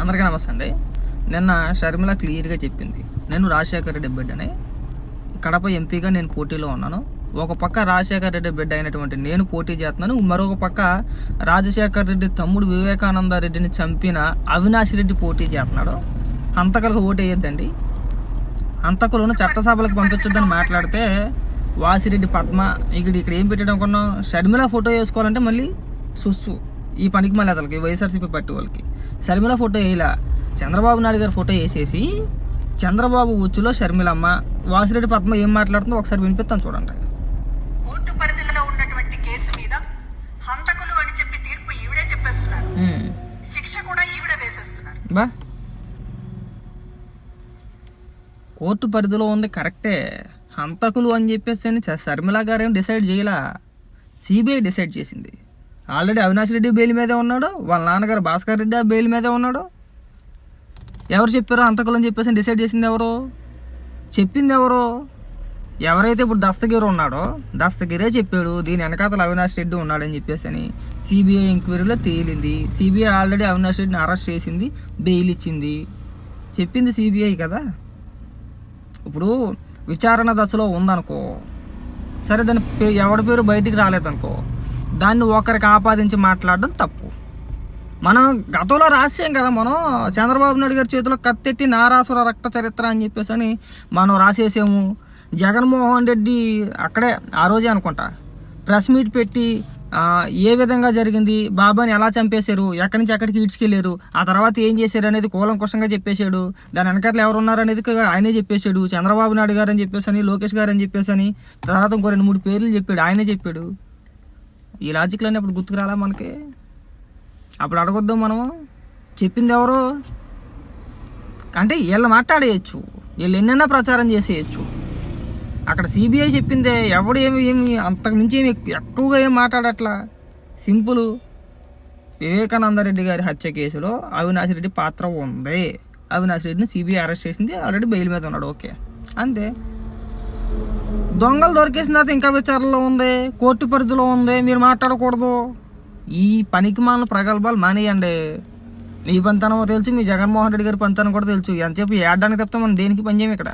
అందరికీ నమస్తే అండి. నిన్న షర్మిల క్లియర్గా చెప్పింది. నేను రాజశేఖర రెడ్డి బిడ్డ అని కడప ఎంపీగా నేను పోటీలో ఉన్నాను. ఒక పక్క రాజశేఖర రెడ్డి బిడ్డ అయినటువంటి నేను పోటీ చేస్తున్నాను. మరొక పక్క రాజశేఖర రెడ్డి తమ్ముడు వివేకానంద రెడ్డిని చంపిన అవినాష్ రెడ్డి పోటీ చేస్తున్నాడు. హంతకులకు ఓటు వేయొద్దండి హంతకులను చట్టసభలకు పంపించొద్దని మాట్లాడితే వాసిరెడ్డి పద్మ ఇక్కడ ఇక్కడ ఏం పెట్టడం కొన్నాం? షర్మిల ఫోటో వేసుకోవాలంటే మళ్ళీ సుస్సు. ఈ పనికి మళ్ళీ అతనికి వైఎస్ఆర్సీపీ పట్టి వాళ్ళకి. షర్మిల ఫోటో వేయలా? చంద్రబాబు నాయుడు గారి ఫోటో వేసేసి చంద్రబాబు ఉచ్చులో షర్మిలమ్మ వాసిరెడ్డి పద్మ ఏం మాట్లాడుతుందో ఒకసారి వినిపిస్తాను చూడండి. కోర్టు పరిధిలో ఉన్నటువంటి కేసు మీద హంతకులు అని చెప్పి తీర్పు ఈవిడే చెప్పేస్తున్నారు. శిక్ష కూడా ఈవిడే వేసేస్తున్నారు. బా. కోర్టు పరిధిలో ఉంది కరెక్టే. హంతకులు అని చెప్పేసి షర్మిల గారు ఏం డిసైడ్ చేయలా? సిబిఐ డిసైడ్ చేసింది. ఆల్రెడీ అవినాష్ రెడ్డి బెయిల్ మీదే ఉన్నాడు వాళ్ళ నాన్నగారు భాస్కర్ రెడ్డి ఆ బెయిల్ మీదే ఉన్నాడు. ఎవరు చెప్పారో అంతకులని చెప్పేసి డిసైడ్ చేసింది ఎవరు? చెప్పింది ఎవరు? ఎవరైతే ఇప్పుడు దస్తగిరి ఉన్నాడో దస్తగిరే చెప్పాడు దీని వెనకాతల అవినాష్ రెడ్డి ఉన్నాడని చెప్పేసి అని సిబిఐ ఎంక్వైరీలో తేలింది. సిబిఐ ఆల్రెడీ అవినాష్ రెడ్డిని అరెస్ట్ చేసింది బెయిల్ ఇచ్చింది. చెప్పింది సిబిఐ కదా? ఇప్పుడు విచారణ దశలో ఉందనుకో సరే దాని పే ఎవడి పేరు బయటికి రాలేదనుకో దాన్ని ఒకరికి ఆపాదించి మాట్లాడడం తప్పు. మనం గతంలో రాసాం కదా మనం చంద్రబాబు నాయుడు గారి చేతిలో కత్తెట్టి నారాసుర రక్త చరిత్ర అని చెప్పేసి అని మనం రాసేసాము. జగన్మోహన్ రెడ్డి అక్కడే ఆ రోజే అనుకుంటా ప్రెస్ మీట్ పెట్టి ఏ విధంగా జరిగింది బాబాని ఎలా చంపేశారు ఎక్కడి నుంచి ఎక్కడికి ఈడ్చుకెళ్ళారు ఆ తర్వాత ఏం చేశారు అనేది కూలంకుషంగా చెప్పేశాడు దాని వెనకట్లు ఎవరు ఉన్నారు అనేది ఆయనే చెప్పేశాడు చంద్రబాబు నాయుడు గారు అని చెప్పేసి అని లోకేష్ గారు అని చెప్పేసి అని తర్వాత ఇంకో రెండు మూడు పేర్లు చెప్పాడు ఆయనే చెప్పాడు. ఈ లాజిక్లోనే అప్పుడు గుర్తుకు రాలా మనకి? అప్పుడు అడగొద్దాం మనము. చెప్పింది ఎవరు? అంటే వీళ్ళు మాట్లాడేయచ్చు. వీళ్ళు ఎన్నైనా ప్రచారం చేసేయచ్చు. అక్కడ సిబిఐ చెప్పిందే ఎవడు ఏమి ఏమి అంతకు మించి ఏమి ఎక్కువగా ఏం మాట్లాడట్లా? సింపుల్. వివేకానంద రెడ్డి గారి హత్య కేసులో అవినాష్ రెడ్డి పాత్ర ఉంది. అవినాష్ రెడ్డిని సిబిఐ అరెస్ట్ చేసింది. ఆల్రెడీ బెయిల్ మీద ఉన్నాడు. ఓకే. అంతే. దొంగలు దొరికేసిన తర్వాత ఇంకా విచారణలో ఉంది కోర్టు పరిధిలో ఉంది మీరు మాట్లాడకూడదు. ఈ పనికి మన ప్రగల్భాలు మానేయండి. నీ పంతనమో తెలుసు మీ జగన్మోహన్ రెడ్డి గారి పంతనం కూడా తెలుసు. ఎంతసేపు ఏడడానికి తప్పితే మనం దేనికి పనిచేయం ఇక్కడ?